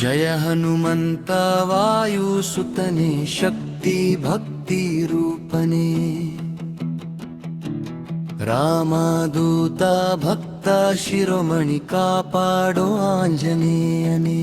जय हनुमन्त वायुसुतने शक्ति भक्तिरूपने रामादूता भक्ता शिरोमणि कापाडो आञ्जनेयने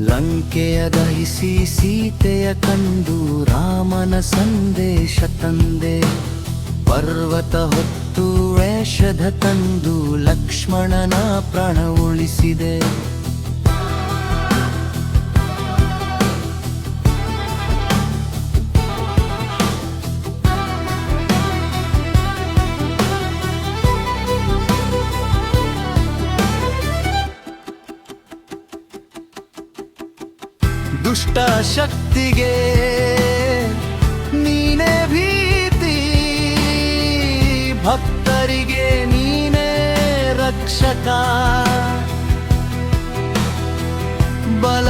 ಲಂಕೆಯ ದಹಿಸಿ ಸೀತೆಯ ಕಂಡು ರಾಮನ ಸಂದೇಶ ತಂದೆ. ಪರ್ವತ ಹೊತ್ತು ವೇಷಧ ತಂದು ಲಕ್ಷ್ಮಣನ ಪ್ರಾಣ ಉಳಿಸಿದೆ ದುಷ್ಟ ಶಕ್ತಿಗೆ ನೀನೇ ಭೀತಿ. ಭಕ್ತರಿಗೆ ನೀನೇ ರಕ್ಷಕ. ಬಲ